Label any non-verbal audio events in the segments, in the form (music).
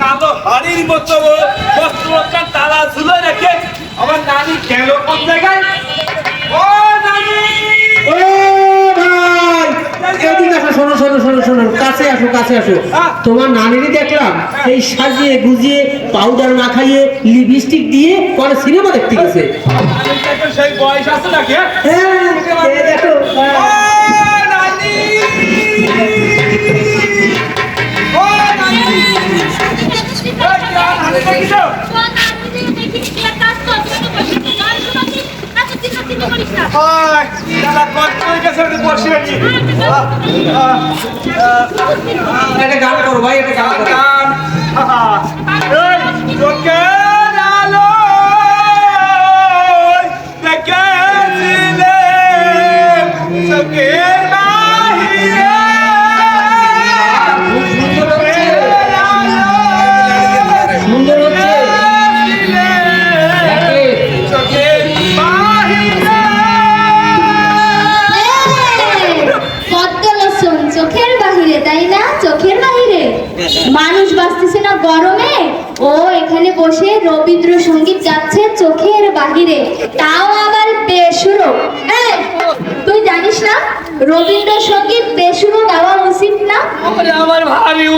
কালো হাড়ির মতো বস্ত্রটার তালা ঝুলে রেখে আমার নানি গেল কোন জায়গায়? ও নানি! ও আসো শোনো শোনো শোনো শোনো কাছে আসো কাছে আসো। তোমার নানিরই দেখলাম এই সাজিয়ে গুজিয়ে পাউডার মাখাইয়ে লিপস্টিক দিয়ে পরে সিনেমা দেখতে গেছে। সেই বয়স আছে নাকি হ্যাঁ? একটা গান করো ভাই একটা গান করো গান। আহা, এই, চোখের আলোয় দেখেছিলে চোখের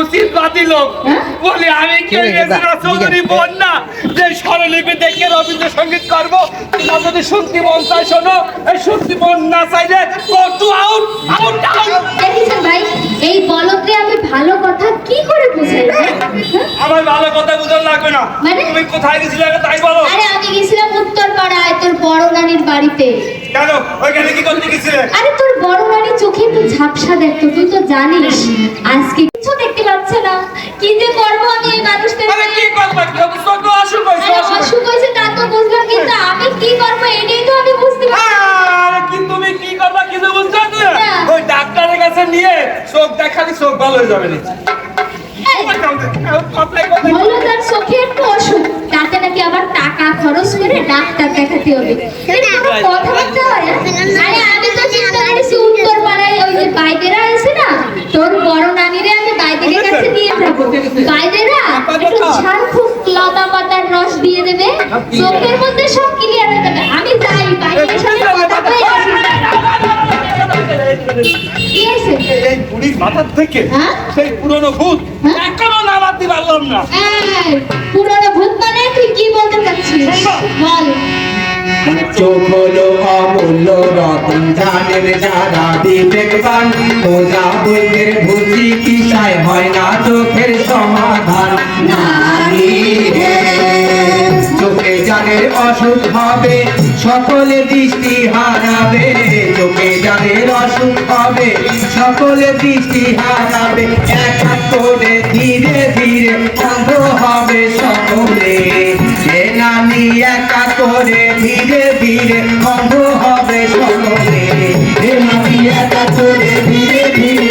উচিত বাতিল হ্যাঁ? বলে আমি কে চৌধুরী বোন না যে স্বরলিপি দেখে রবীন্দ্রসঙ্গীত করব তোমরা যদি শুনতে মন চাই শোনো। এই শুনতে মন না চাইলে টু আউট আউট আউট ভাই এই বলকে আমি ভালো কথা কি করে বুঝাই হ্যাঁ? আমার ভালো কথা বুঝার লাগবে না। মানে? তুমি কোথায় গেছিলে আগে তাই বলো। আরে আমি গেছিলাম উত্তর পাড়ায় তোর বড় নানির বাড়িতে। কেন? ওইখানে কি করতে গেছিলে? আরে তোর বড় নানি চোখে একটু ঝাপসা দেখতো তুই তো জানিস আজকে পাচ্ছে না। কি যে করব আমি এই মানুষদের আরে কি করবা? কেউ তো অসুখ আরে অসুখ অসুখ তা তো বুঝলাম কিন্তু আমি কি করব এটাই তো আমি বুঝতে পারছি আরে কি তুমি কি করবা কিছু বুঝছ না? না। ওই ডাক্তারের কাছে নিয়ে চোখ দেখালে চোখ ভালো হয়ে যাবে না এই, তার চোখে একটু অসুখ। তাতে নাকি আবার টাকা খরচ করে ডাক্তার দেখাতে হবে। এর কোনো কথাবার্তা হয় না? আরে আমি তো চিন্তা করেছি উত্তর পাড়ায় ওই যে বাইদেরা আছে না তোর বড় নানিরে আমি বাইদের কাছে বাইদেরা একটু লতা পাতার রস দিয়ে দেবে। চোখের মধ্যে সব ক্লিয়ার হয়ে যাবে। আমি যাই বাইদের সাথে কথা বলে কি এই বুড়ির মাথার থেকে হ্যাঁ? সেই পুরনো ভূত? এখনও নামাতে পারলাম না। পুরনো ভূত মানে তুই কি বলতে চাচ্ছিস? বল। হয় চোখের সমাধান অসুখ হবে সকলে দৃষ্টি হারাবে চোখে যাদের অসুখ হবে সকলে দৃষ্টি হারাবে এক করে ধীরে ধীরে অন্ধ হবে সকলে নানি একা করে ধীরে ধীরে অন্ধ হবে সকলে। নানি একা করে ধীরে ধীরে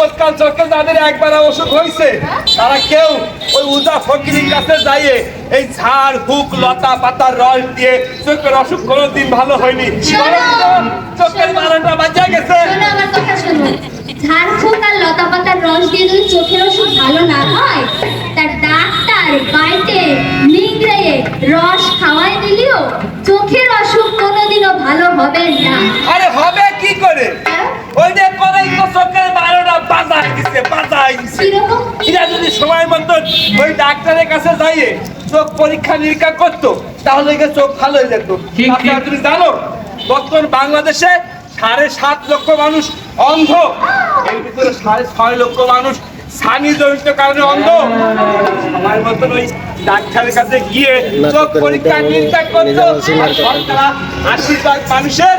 যাবৎকাল যখন যাদের একবার অসুখ হয়েছে। তারা কেউ ওই উদা ফকিরির কাছে যাইয়ে এই ঝাড় হুক লতা পাতার রস দিয়ে চোখের অসুখ কোনোদিন ভালো হয়নি। চোখের বারোটা বাঁচা গেছে। ঝাড় ঝাড়ফুঁক আর লতা পাতার রস দিয়ে যদি চোখের অসুখ ভালো না হয় তার ডাক্তার বাইটে নিংড়ে রস খাওয়াই দিলেও চোখের অসুখ কোনোদিনও ভালো হবে না। আরে হবে কি করে? ওই যে করেই তো চোখের বারোটা বাজায় দিছে বাজায় দিছে। এরা যদি সময় মতো ওই ডাক্তারের কাছে যাইয়ে চোখ পরীক্ষা নিরীক্ষা করতো তাহলে কি চোখ ভালো হয়ে যেত আপনারা তুমি জানো বর্তমান বাংলাদেশে সাড়ে সাত লক্ষ মানুষ অন্ধ। এর ভিতরে সাড়ে ছয় লক্ষ মানুষ সানি জড়িত কারণে অন্ধ। আমার মতন ওই ডাক্তারের কাছে গিয়ে চোখ পরীক্ষা নিরীক্ষা করতো আর শতকরা আশি ভাগ মানুষের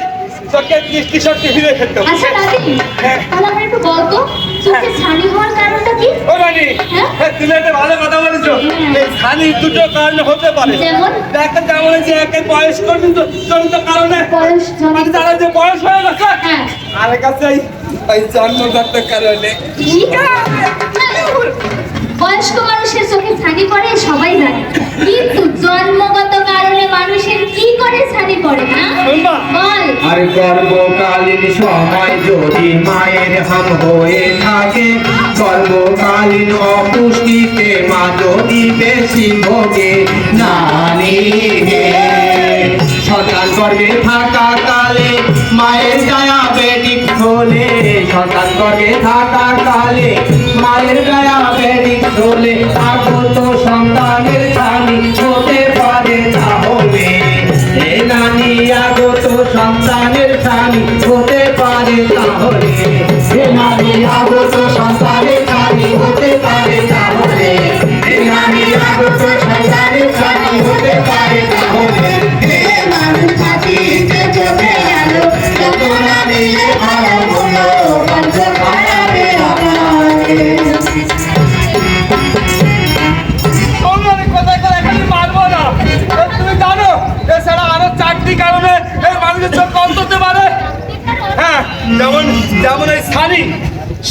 চোখের দৃষ্টি শক্তি ফিরে খেত আচ্ছা দাদি হ্যাঁ। তাহলে আমার একটু বলতো চোখে ছানি হওয়ার কারণটা কি? ও রানী হ্যাঁ? হ্যাঁ, তুমি একটা ভালো কথা বলেছ। হ্যাঁ। এই ছানির দুটো কারণে হতে পারে। যেমন? দেখেন যেমন যে একের বয়স জনিত জনিত কারণে। বয়স মানে তারা যে বয়স হয়ে গেছে? হ্যাঁ। আর কাছে ওই জন্মগত কারণে। বয়স্ক মানুষের চোখে ছানি পড়ে সবাই জানে। কিন্তু জন্মগত কারণে মানুষের কি করে ছানি পড়ে না বল। আর গর্ভকালীন সময় যদি মায়ের হাম হয়ে থাকে গর্ভকালীন অপুষ্টিতে মা যদি বেশি ভোগে নানি হে সন্তান গর্ভে থাকা কালে মায়ের ডায়াবেটিক হলে সন্তান গর্ভে থাকা কালে মায়ের ডায়াবেটিক হলে আগত সন্তানের ছানি হতে পারে তাহলে। এ নানি, আগত সন্তানের ছানি হতে পারে তাহলে। এ নানি, আগত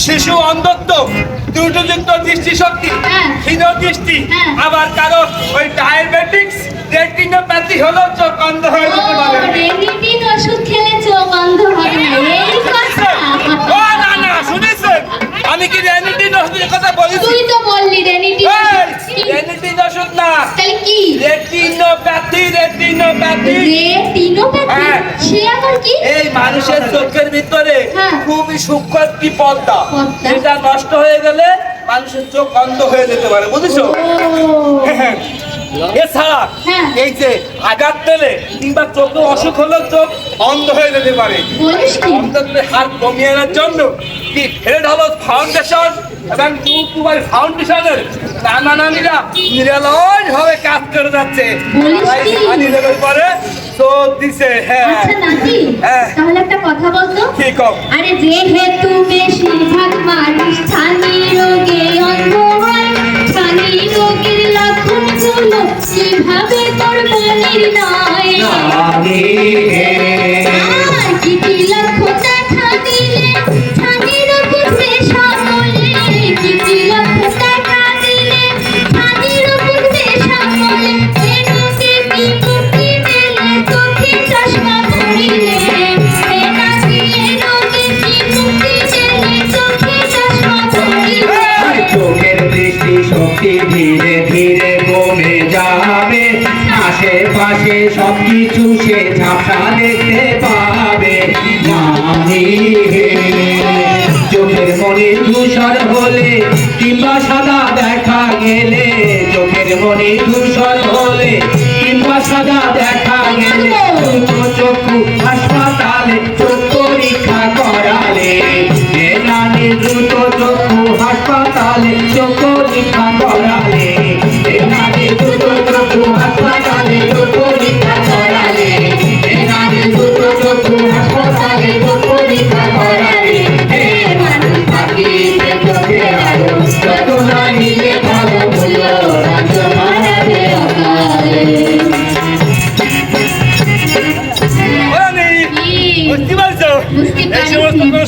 শিশু অন্ধত্ব ত্রুটিযুক্ত দৃষ্টিশক্তি হ্যাঁ। ক্ষীণ দৃষ্টি হ্যাঁ। আবার কারও ওই ডায়াবেটিক্স রেটিনোপ্যাথি হলো চোখ অন্ধ হয়ে যেতে পারে। রেনিটিন ওষুধ খেলে চোখ অন্ধ হবে না। এই কথা। ও না না শুনেছেন। আমি কি রেনিটিন ওষুধের কথা বলি তুই তো বললি রেনিটিন তাহলে কি? Retinopathy retinopathy. রেটিনোপ্যাথি? হ্যাঁ। সে আবার কি? এই মানুষের চোখের ভিতরে হ্যাঁ। খুবই সূক্ষ্ম একটি পর্দা। যেটা নষ্ট হয়ে গেলে মানুষের চোখ অন্ধ হয়ে যেতে পারে বুঝেছ? (laughs) এছাড়া হ্যাঁ। এই যে আঘাত পেলে কিংবা চোখে অসুখ হলেও চোখ অন্ধ হয়ে যেতে পারে। অন্ধত্বের হার কমিয়ে আনার জন্য কি ফেড হলো ফাউন্ডেশন এবং ফাউন্ডেশনের নানা নানিরা নিরালয় ভাবে কাজ করে যাচ্ছে? পরে দিছে হ্যাঁ। আচ্ছা হ্যাঁ। তাহলে একটা কথা বলতো? ঠিক আরে যেহেতু বেশিরভাগ মানুষ ছানি রোগে অন্ধ হয় ছানি রোগের লক্ষণগুলো কীভাবে করব নির্ণয়? ধীরে ধীরে কমে যাবে। আশেপাশে সবকিছু সে ঝাপসা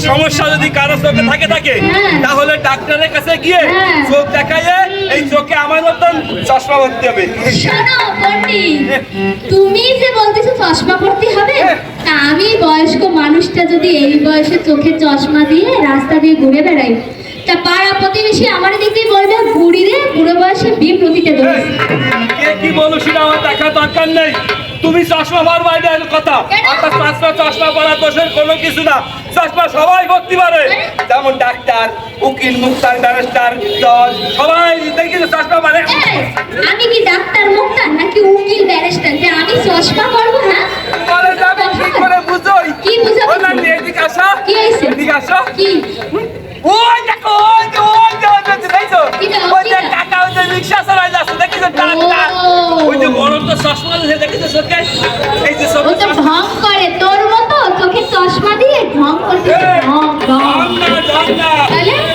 সমস্যা যদি কারও চোখে থাকে থাকে হ্যাঁ। তাহলে ডাক্তারের কাছে গিয়ে হ্যাঁ। চোখ দেখাইয়ে চোখে আমার মতন চশমা ভরতে হবে। শোনো তুমি যে বলতেছো চশমা পড়তে হবে তা আমি বয়স্ক মানুষটা যদি এই বয়সে চোখে চশমা দিয়ে রাস্তা দিয়ে ঘুরে বেড়াই তা পাড়া প্রতিবেশী আমার দিকেই বলবে বুড়ি রে বুড়ো বয়সে বিয়ে প্রতিটা দেবে কে কি বলো সেটা আমার দেখার দরকার নেই। তুমি চশমা পারবা এটা হলো কথা? আপনার চশমা চশমা পরা দোষের কোনো কিছু না। চশমা সবাই ভর্তি পারে। যেমন ডাক্তার উকিল মুক্তার ব্যারিস্টার জজ সবাই দেখি চশমা মানে? আমি কি ডাক্তার মুক্তার নাকি উকিল ব্যারিস্টার? যে আমি চশমা পরবো হ্যাঁ পরে যাবে কি করে বুঝোই। কি বুঝাবো? ও না, এদিকে আসো। কি হয়েছে? এদিকে আসো। কি? ওই দেখো ওই যে ওই যে ওই যে দেখছ? না, ওই যে কাকা ওই যে রিক্সা চালাই যাচ্ছে দেখিছো? ডাক্তার ওই যে বড় তো চশমা দেখিছো চোখে? এই যে ও তো করে তোর চশমা দিয়ে ঢং করতে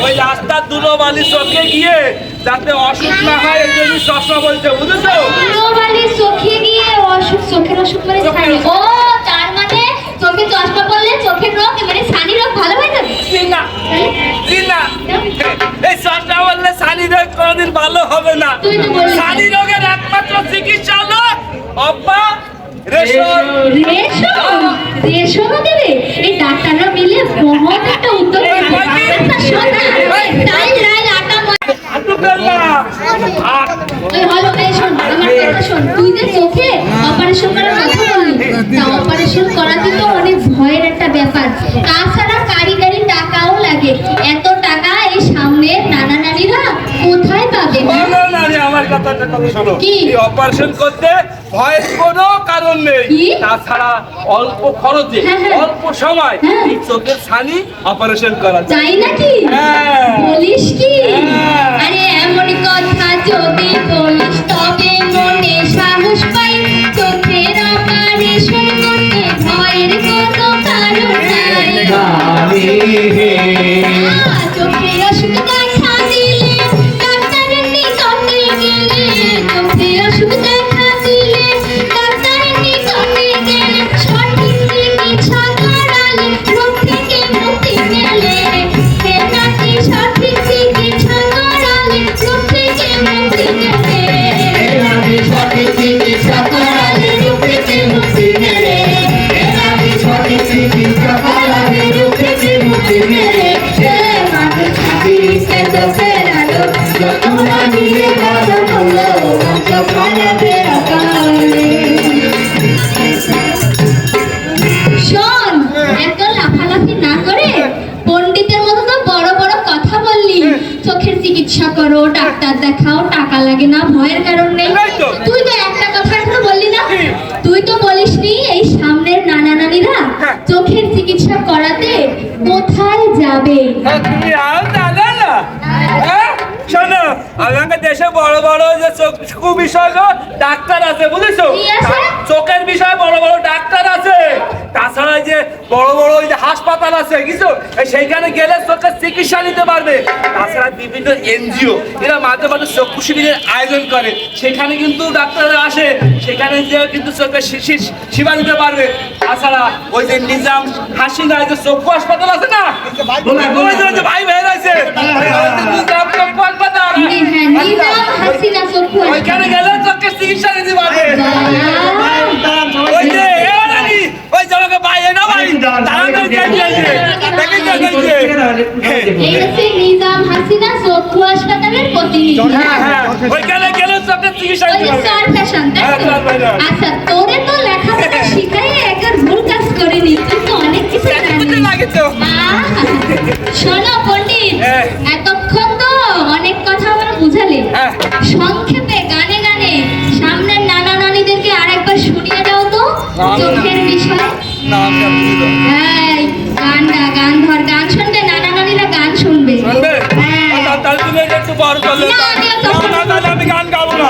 ওই রাস্তার দুলো বালি চোখে গিয়ে যাতে অসুখ না হয় এর জন্য চশমা বলছে বুঝেছ? দুলো বালি চোখে গিয়ে অসুখ চোখের মানে অসুখ ও তার মানে চোখে চশমা পড়লে চোখের রোগ মানে সানি রোগ ভালো হয়ে যাবে না না এই চশমা বললে সানি রোগ কোনোদিন ভালো হবে না। সানি রোগের একমাত্র চিকিৎসা হলো অব্বা রেশন। রেশন? রেশনও দেবে এই ডাক্তাররা মিলে বহুত একটা উদ্যোগ করবে একটা সোনা ডাল ডাল আটা ময়দা। আটু পেল্লা আর এই হলো এই। আমার কথা শোন। তুই যে চোখে অপারেশন করার কথা বললি তা অপারেশন করাতে তো অনেক ভয়ের একটা ব্যাপার। তাছাড়া কারিগরি টাকাও লাগে। এত টাকা এই সামনে নানা নানিরা কোথায় পাবে? না রে আমার কথাটা কথা শোনো। কি? অপারেশন করতে ভয়ের কোনো কারণ নেই তাছাড়া অল্প খরচে হ্যাঁ, হ্যাঁ। অল্প সময় হ্যাঁ। এই চোখের ছানি অপারেশন করা যায় নাকি হ্যাঁ। চিকিৎসা করো ডাক্তার দেখাও টাকা লাগে না ভয়ের কারণ নেই। তুই তো একটা কথা এখনও বললি না? তুই তো বলিস নি এই সামনের নানা নানিরা হ্যাঁ। চোখের চিকিৎসা করাতে কোথায় যাবে? হ্যাঁ, তুমি? শোনো আমাদের দেশে বড় বড় যে চক্ষু বিষয় ডাক্তার আছে বুঝেছ? চোখের বিষয়ে বড় বড় ডাক্তার আছে। তাছাড়া যে বড় বড় ওই যে হাসপাতাল আছে কিছু সেইখানে গেলে চোখের চিকিৎসা নিতে পারবে। তাছাড়া বিভিন্ন এনজিও এরা মাঝে মাঝে চক্ষু শিবিরের আয়োজন করে। সেখানে কিন্তু ডাক্তাররা আসে সেখানে যে কিন্তু চোখের শিশির সেবা দিতে পারবে। তাছাড়া ওই যে নিজাম হাসিনা যে চক্ষু হাসপাতাল আছে না ভাই নিজাম চক্ষু হাসপাতাল হ্যাঁ নিজাম হাসিনা চক্ষু ওইখানে গেলে চোখের চিকিৎসা নিতে পারবে ওই যে ওই যে আমাকে না ভাই তাড়াতাড়ি দিয়ে দিয়েছে। দেখেন তো, দেখেন তো। এই হচ্ছে নিজাম হাসিনা চক্ষু হাসপাতালের প্রতিনিধি হ্যাঁ, হ্যাঁ, ওইখানে গেলে চোখের চিকিৎসা নিতে পারবে। স্যার ফ্যাশন তাই হ্যাঁ, তো? Sir fashion. আচ্ছা তোরে তো লেখাপড়া শিখাই একবার ভুল কাজ করিনি তুই তো অনেক কিছু জানিস শোনো পণ্ডিত হ্যাঁ। চোখের বিষয় গান গা গান ধর গান শুনবে নানা নানিরা গান শুনবে শুনবে? হ্যাঁ। আমি গান গাবো না।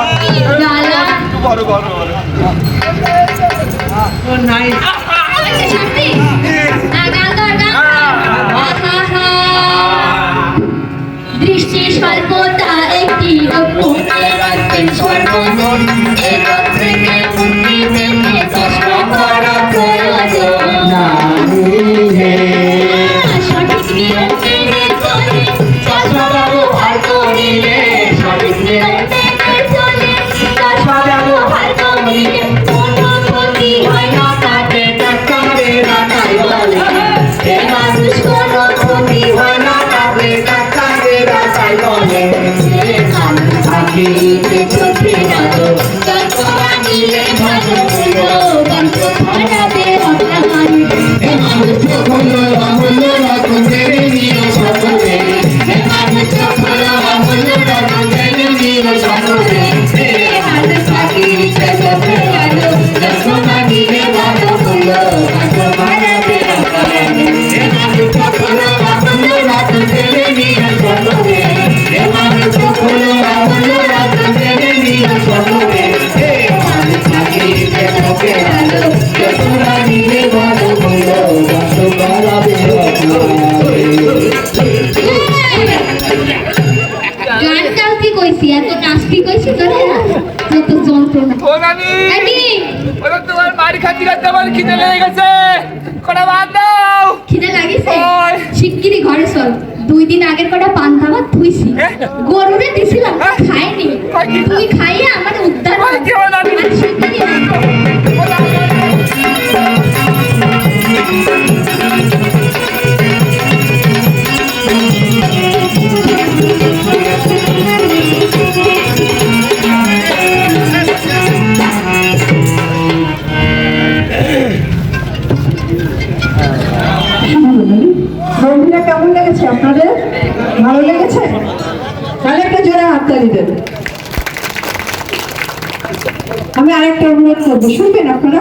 বড়, বড়, বড়। শান্তি। হ্যাঁ, গান ধর, গান ধর। আহা, দৃষ্টি স্বল্পতা একটি রাখতে সর্বমন মানুষ হলো অমূল্য ঘরে চল দুই দিন আগের কটা পান্তা ভাত থুইছি হ্যাঁ? গরুরে দিছিলাম খায়নি? তুই খাইয়ে শুনবেন আপনারা